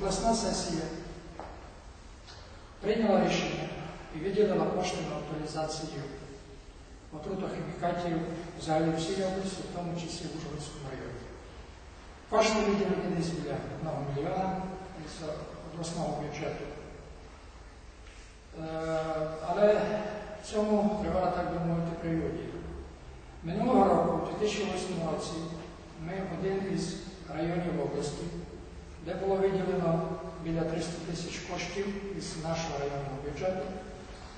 обласна сесія прийняла рішення і виділила кошти на утилізацію отрутохімікатів в взагалі всій області, в тому числі в Ужгородському районі. Кошти виділені десь біля 1 мільйона з обласного бюджету. Е, Але цьому треба, так би мовити, прелюдія. Минулого року, у 2008 році, ми один із районів області, де було виділено біля 300 тисяч коштів із нашого районного бюджету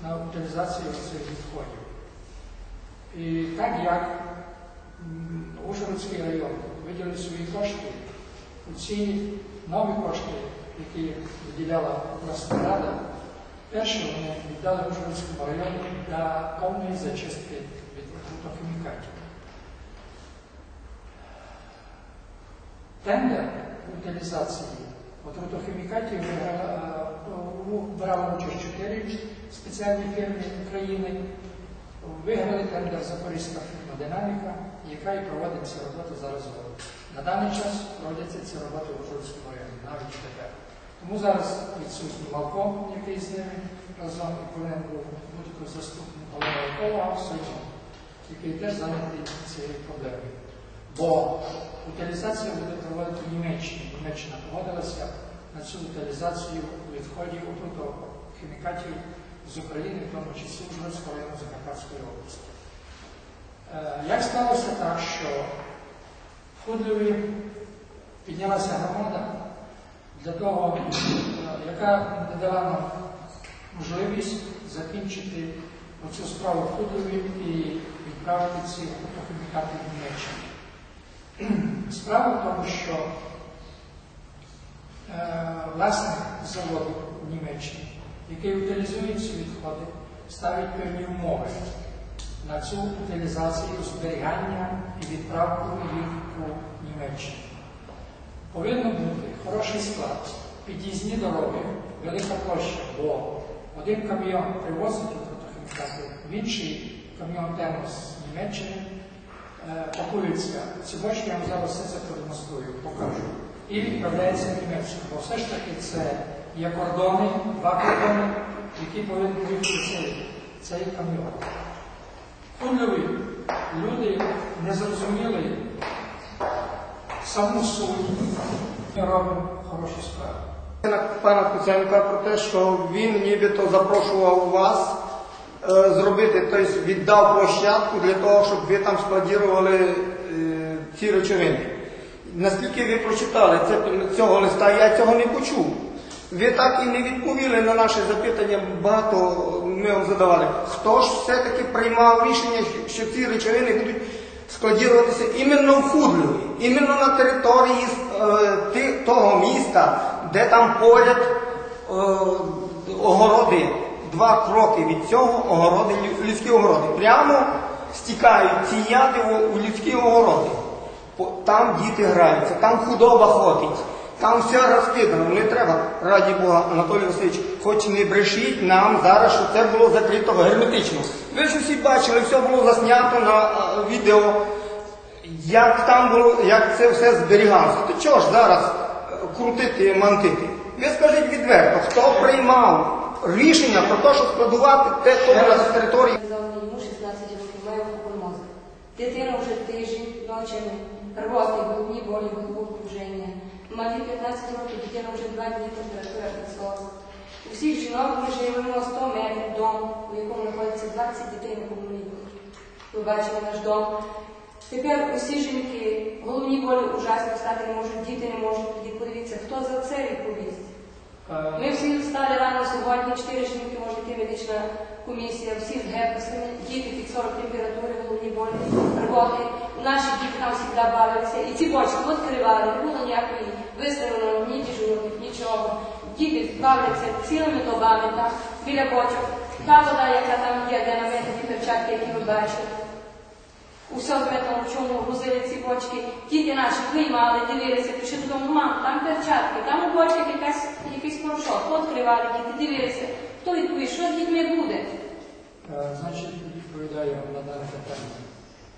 на утилізацію цих відходів. І так як Ужгородський район виділив свої кошти, ці нові кошти, які виділяла обласна рада, перше вони віддали Ужгородському району для повної зачистки від хімікатів. Тендер утилізації отрутохімікатів виграла, е, ну, брали участь чотири спеціальні фірми України. Виграли тендер Запорізька фірма Динаміка, яка і проводить ці роботи зараз. На даний час проводяться ці роботи в Ужгородському районі, навіть тепер. Тому зараз відсутній Малком, який з ними разом і повинен був бути тут заступник головного еколога Сольчан, який теж зайнятий цією проблемою. Бо утилізація буде проводити в Німеччині. Німеччина погодилася на цю утилізацію відходів хімікатів з України, в тому числі Ужгородського району Закарпатської області. Е, Як сталося так, що в Худлеві піднялася громада для того, е, яка не дала нам можливість закінчити оцю справу в Худлеві і відправити ці хімікати в Німеччину. Справа в тому, що е, власник заводу в Німеччині, який утилізує ці відходи, ставить певні умови на цю утилізацію, зберігання і відправку їх у Німеччину. Повинно бути хороший склад, під'їзні дороги, велика площа, бо один кам'йон привозить фотохімікати, в інший кам'йон тему з Німеччини е, пакується. Ці бочки я вам зараз все це продемонструю, покажу. І відправляється в Німеччину. Бо все ж таки це є кордони, два кордони, які повинні бути цей, кам'йон. Худлові люди не зрозуміли саму суть. Ми робимо хорошу справу. На пана Куценка про те, що він нібито запрошував вас зробити, тобто віддав площадку для того, щоб ви там складірували е, ці речовини. Наскільки ви прочитали цього листа, я цього не почув. Ви так і не відповіли на наше запитання, багато ми вам задавали. Хто ж все-таки приймав рішення, що ці речовини будуть складіруватися іменно в Худлеві, іменно на території е, того міста, де там поряд е, огороди, два кроки від цього огороди, людські огороди. Прямо стікають ці яди у, людські огороди. Там діти граються, там худоба ходить, там все розкидано. Не треба, раді Бога, Анатолій Васильович, хоч не брешіть нам зараз, що це було закрито герметично. Ви ж усі бачили, все було заснято на відео, як там було, як це все зберігалося. То чого ж зараз е, крутити, мантити? Ви скажіть відверто, хто приймав рішення про те, щоб складувати те, що на території йому 16 років, має мозок. Дитина вже тиждень ночами, рвоти, головні болі, головокруження. Малі 15 років, дитина вже два дні температура під 40. У всіх жінок ми живемо 100 метрів дому, у якому знаходиться 20 дітей на комуніках. Ви бачите наш дом. Тепер усі жінки, головні болі ужасно стати не можуть, діти не можуть. Тоді подивіться, хто за це відповість. Е, Ми всі встали рано сьогодні, чотири жінки, може йти медична комісія, всі з гепусами, діти під 40 температури, головні болі, рвоти. Наші діти там завжди бавилися. І ці бочки відкривали, не було ніякої виставленого, ні дежурних, нічого. Діти бавляться цілими добами там, біля бочок. Та вода, яка там є, де наметані перчатки, які ви бачите. Усе в металому чому грузили ці бочки. Діти наші виймали, дивилися, пішли додому, мам, там перчатки, там у бочках якась, якийсь порошок. Відкривали діти, дивилися. Хто відповість, що з дітьми буде? Е, Значить, відповідаю вам на дане питання.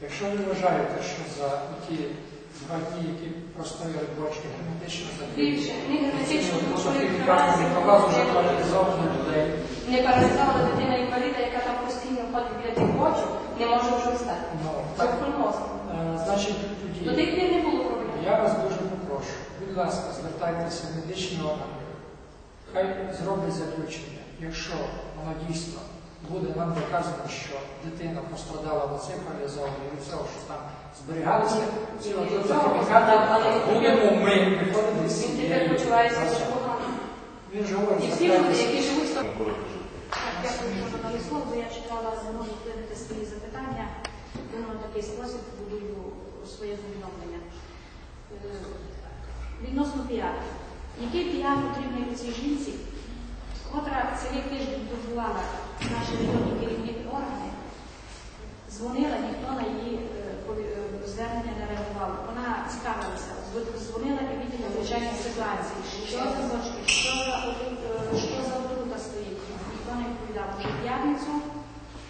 Якщо ви вважаєте, що за ті два дні, які простояли бочки герметично Більше. Не що Сертифікат не пролазу вже паралізованих людей. не паралізована дитина інваліда, яка там постійно ходить біля тих бочок, не може вже встати. Ну, Це так, приносить. е, значить, До тоді тих пір не було проблем. я вас дуже попрошу, будь ласка, звертайтеся в медичні органи. Хай зроблять заключення. Якщо воно дійсно буде нам доказано, що дитина пострадала в оцей паралізований від цього, що там зберігалися ці хімікати, але будемо ми виходити з Він тепер почувається дуже погано. Він же говорить, І всі люди, які живуть з Дякую, що надали слово, бо я чекала змогу вплинути свої запитання. Думаю, в такий спосіб будую своє повідомлення. Е, Відносно піару. Який піар потрібний цій жінці, котра цілий тиждень турбувала наші районні керівні органи, дзвонила, ніхто на її е, е, звернення не реагував. Вона цікавилася, дзвонила і відділу звичайної ситуації, що за отут- е, що за отрута стоїть. Ніхто не відповідав. Уже в п'ятницю,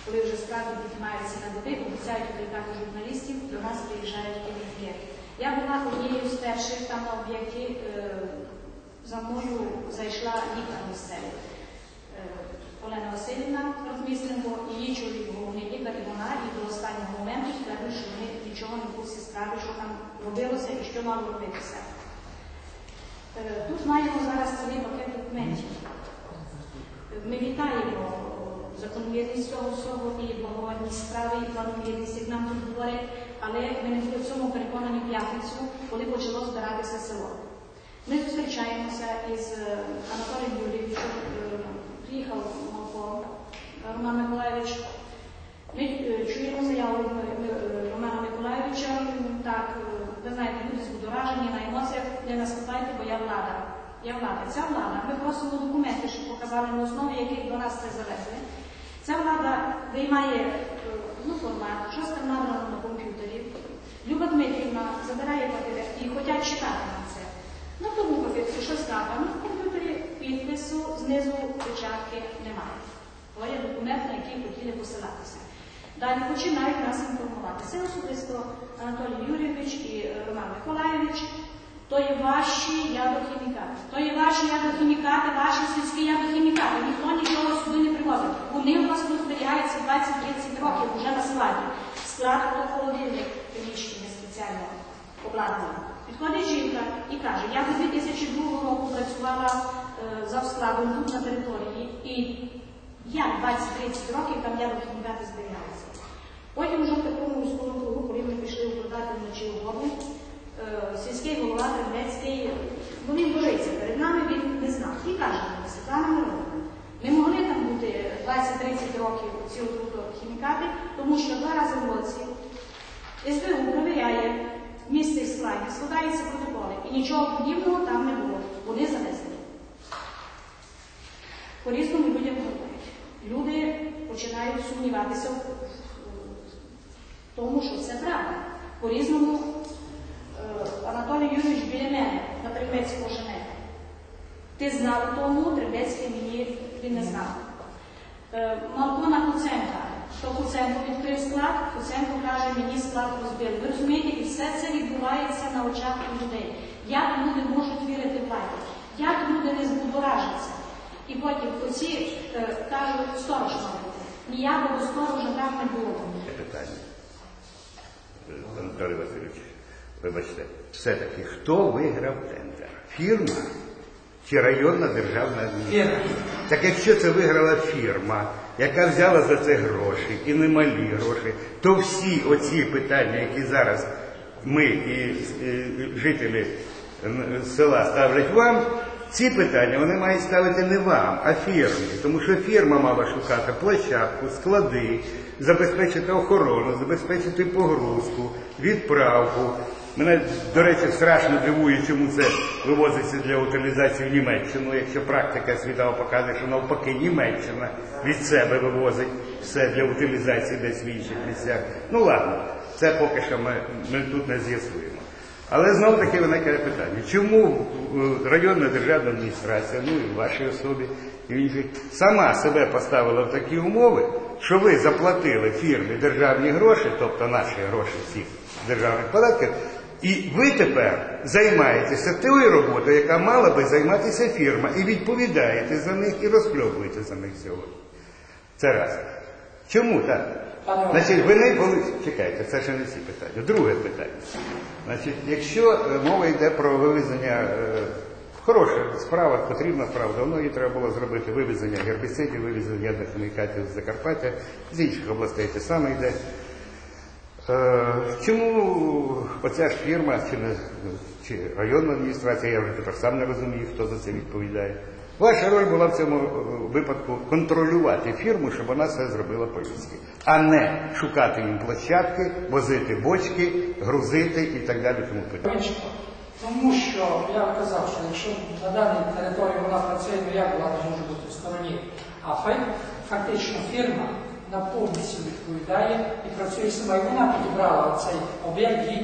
коли вже справді піднімаються на доби, обіцяють викликати журналістів, до нас приїжджають керівники. Я була однією з перших там на об'єкті, е, за мною зайшла лікар місцевий. Е, Олена Васильівна Ротмісленко, її чоловік головний лікар, і вона і до останнього моменту стверджують, що вони нічого не в курсі справи, що там робилося і що мало робитися. Е, Тут маємо зараз цілий пакет документів. Ми вітаємо закономірність цього всього і благородність справи, і планомірність, як нам тут говорять, але ми не в цьому переконані п'ятницю, коли почало збиратися село. Ми зустрічаємося із е, Анатолієм Юрійовичем, е, приїхав Малко Роман Миколаївич. Ми е, чуємо заяву е, Романа Миколаївича. Так, е, ви знаєте, люди збудоражені на емоціях, не наступайте, бо я влада. Я влада. Ця влада, ми просимо документи, щоб показали на основі, яких до нас це завезли. Ця влада виймає е, ну, формат, щось там на комп'ютері. Люба Дмитрівна забирає папір і хочуть читати папірці щось в комп'ютері підпису знизу печатки немає. То є документ, на який хотіли посилатися. Далі починають нас інформувати. Це особисто Анатолій Юрійович і е, Роман Миколаєвич. То є ваші ядохімікати. То є ваші ядохімікати, ваші сільські ядохімікати. Ніхто нічого сюди не привозить. Вони у вас тут зберігаються 20-30 років вже на складі. Склад холодильник приміщення спеціально обладнано. Підходить жінка і каже, я до 2002 року працювала е, за складом тут на території, і я 20-30 років там я ядохімікати зберігаються. Потім вже в такому військовому кругу, коли ми пішли укладати вночі угоду, е, сільський голова Тернецький, бо він божиться перед нами, він не знав. І каже Світлана Миронівна, не могли там бути 20-30 років ці хімікати, тому що два рази в році СБУ перевіряє місце і складі, складаються протоколи, і нічого подібного там не було. Вони занесли. По-різному людям говорять. Люди починають сумніватися в в тому, що це правда. По-різному е, Анатолій Юрійович біля мене на Требецького жене. Ти знав тому, Требецький мені він не знав. Е, Малкона Куценка. То Куценко відкрив склад, Куценко каже, мені склад розбили. Ви розумієте, і все це відбувається на очах людей. Як люди можуть вірити владі? Як люди не збудоражаться? І потім оці е, кажуть, сторож мав бути. Ніякого сторожа там не було. питання. Анатолій Васильович, вибачте, все-таки хто виграв тендер? Фірма чи районна державна адміністрація? Фірма. Так якщо це виграла фірма, яка взяла за це гроші і немалі гроші, то всі оці питання, які зараз ми і жителі села ставлять вам, ці питання вони мають ставити не вам, а фірмі. Тому що фірма мала шукати площадку, склади, забезпечити охорону, забезпечити погрузку, відправку. Мене, до речі, страшно дивує, чому це вивозиться для утилізації в Німеччину, якщо практика світова показує, що навпаки Німеччина від себе вивозить все для утилізації десь в інших місцях. Ну ладно, це поки що ми, ми тут не з'ясуємо. Але знов таки виникає питання, чому е, районна державна адміністрація, ну і в вашій особі, і в сама себе поставила в такі умови, що ви заплатили фірмі державні гроші, тобто наші гроші всіх державних податків, І ви тепер займаєтеся тою роботою, яка мала би займатися фірма, і відповідаєте за них, і розхльобуєте за них сьогодні. Це раз. Чому так? Значить, ви не були. Чекайте, це ще не всі питання. Друге питання. Значить, якщо е, мова йде про вивезення, е, хороша справа, потрібна справа, давно її треба було зробити вивезення гербіцидів, вивезення хімікатів з Закарпаття, з інших областей те саме йде. Е, Чому оця ж фірма чи, не, чи районна адміністрація, я вже тепер сам не розумію, хто за це відповідає. Ваша роль була в цьому е, випадку контролювати фірму, щоб вона все зробила по-людськи, а не шукати їм площадки, возити бочки, грузити і так далі. Тому подібне. Тому що я казав, що якщо на даній території вона працює, ну як влада може бути в стороні, а фактично фірма повністю відповідає і працює сама. І вона підібрала цей об'єкт, їй